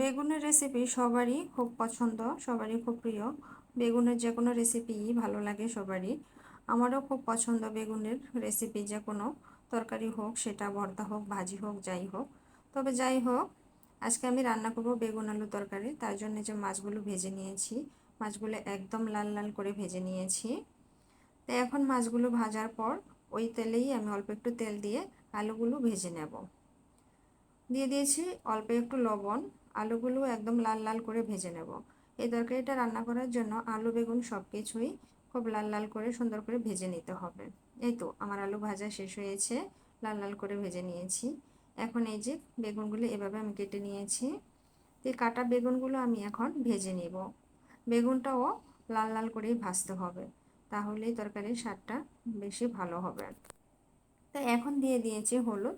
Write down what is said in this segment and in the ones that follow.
বেগুনের রেসিপি সবারই খুব পছন্দ, সবারই খুব প্রিয়। বেগুনের যে কোনো রেসিপি ভালো লাগে সবারই। আমারও খুব পছন্দ বেগুনের রেসিপি যে কোনো তরকারি হোক, সেটা ভর্তা হোক, ভাজি হোক, যাই হোক। তবে যাই হোক, আজকে আমি রান্না করব বেগুন আলু তরকারি। তার জন্য যে মাছগুলো ভেজে নিয়েছি, মাছগুলো একদম লাল লাল করে ভেজে নিয়েছি। তো এখন মাছগুলো ভাজার পর ওই তেলেই আমি অল্প একটু তেল দিয়ে আলুগুলো ভেজে নেব। দিয়ে দিয়েছি অল্প একটু লবণ। আলুগুলো একদম লাল লাল করে ভেজে নেব। এই তরকারিটা রান্না করার জন্য আলু, বেগুন সব কিছুই খুব লাল লাল করে সুন্দর করে ভেজে নিতে হবে। এই তো আমার আলু ভাজা শেষ হয়েছে, লাল লাল করে ভেজে নিয়েছি। এখন এই যে বেগুনগুলো এভাবে আমি কেটে নিয়েছি। এই কাটা বেগুনগুলো আমি এখন ভেজে নিব। বেগুনটাও লাল লাল করেই ভাজতে হবে, তাহলেই তরকারির স্বাদটা বেশি ভালো হবে। তা এখন দিয়ে দিয়েছি হলুদ।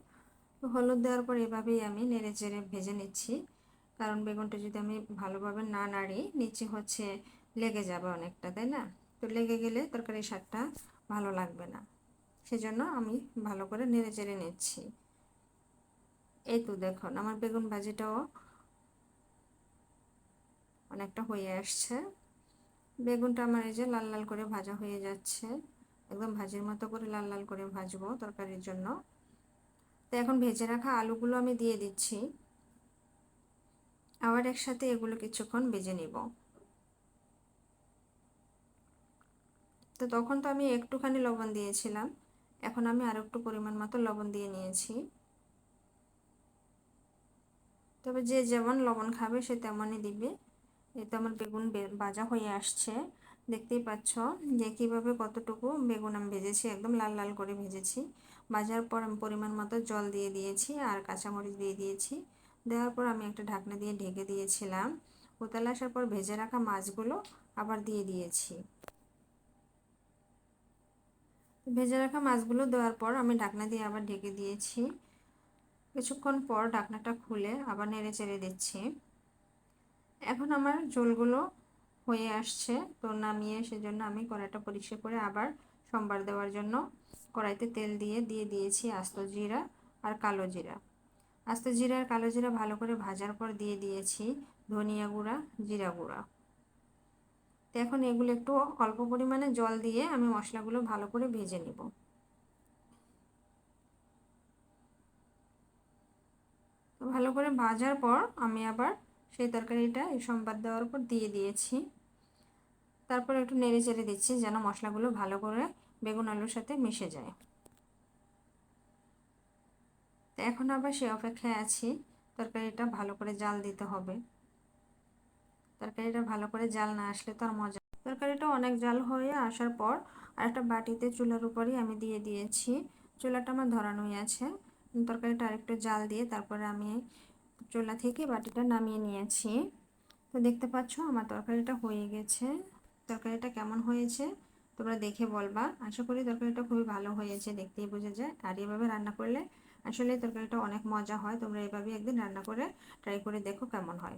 হলুদ দেওয়ার পর এভাবেই আমি নেড়ে চেড়ে ভেজে নিচ্ছি। কারণ বেগুনটা যদি আমি ভালোভাবে না নাড়ি, নিচে হচ্ছে লেগে যাবে অনেকটা, তাই না? তো লেগে গেলে তরকারির স্বাদটা ভালো লাগবে না। সেজন্য আমি ভালো করে নেড়ে চেড়ে নিচ্ছি। এই তো দেখুন, আমার বেগুন ভাজিটাও অনেকটা হয়ে আসছে। বেগুনটা আমার এই যে লাল লাল করে ভাজা হয়ে যাচ্ছে। একদম ভাজির মতো করে লাল লাল করে ভাজবো তরকারির জন্য। তো এখন ভেজে রাখা আলুগুলো আমি দিয়ে দিচ্ছি। আবার একসাথে এগুলো কিছুক্ষণ ভেজে নিব। তো তখন তো আমি একটুখানি লবণ দিয়েছিলাম। এখন আমি আর একটু পরিমাণ মতো লবণ দিয়ে নিয়েছি। তবে যে যেমন লবণ খাবে সে তেমনই দিবে। এতে আমার বেগুন ভাজা হয়ে আসছে। দেখতেই পাচ্ছ যে কীভাবে কতটুকু বেগুন আমি ভেজেছি, একদম লাল লাল করে ভেজেছি। ভাজার পর পরিমাণ মতো জল দিয়ে দিয়েছি আর কাঁচামরিচ দিয়ে দিয়েছি। দেওয়ার পর আমি একটা ঢাকনা দিয়ে ঢেকে দিয়েছিলাম। উতালে আসার পর ভেজে রাখা মাছগুলো আবার দিয়ে দিয়েছি। ভেজে রাখা মাছগুলো দেওয়ার পর আমি ঢাকনা দিয়ে আবার ঢেকে দিয়েছি। কিছুক্ষণ পর ঢাকনাটা খুলে আবার নেড়ে চেড়ে দিচ্ছি। এখন আমার ঝোলগুলো হয়ে আসছে, তো নামিয়ে সেজন্য আমি কড়াইটা পরিষ্কার করে আবার সম্বার দেওয়ার জন্য কড়াইতে তেল দিয়ে দিয়ে দিয়েছি আস্ত জিরা আর কালো জিরা। আস্ত জিরা আর কালো জিরা ভালো করে ভাজার পর দিয়ে দিয়েছি ধনিয়া গুঁড়া, জিরা গুঁড়া। তো এখন এগুলো একটু অল্প পরিমাণে জল দিয়ে আমি মশলাগুলো ভালো করে ভেজে নেব। ভালো করে ভাজার পর আমি আবার সেই তরকারিটা এই সম্বাদ দেওয়ার পর দিয়ে দিয়েছি। তারপর একটু নেড়ে চেড়ে দিচ্ছি যেন মশলাগুলো ভালো করে বেগুন আলুর সাথে মিশে যায়। তো এখন আবার সে অপেক্ষায় আছি। তরকারিটা ভালো করে জাল দিতে হবে। তরকারিটা ভালো করে জাল না আসলে তো আর মজা তরকারিটা অনেক জাল হয়ে আসার পর আর একটা বাটিতে চুলার উপরই আমি দিয়ে দিয়েছি। চুলাটা আমার ধরানোই আছে। তরকারিটা আরেকটু জাল দিয়ে তারপরে আমি চুলা থেকে বাটিটা নামিয়ে নিয়েছি। তো দেখতে পাচ্ছ আমার তরকারিটা হয়ে গেছে। তরকারিটা কেমন হয়েছে তোমরা দেখে বলবা। আশা করি তরকারিটা খুবই ভালো হয়েছে, দেখতেই বোঝা যায়। আর এভাবে রান্না করলে আসলে তরকারিটা অনেক মজা হয়। তোমরা এভাবে একদিন রান্না করে ট্রাই করে দেখো কেমন হয়।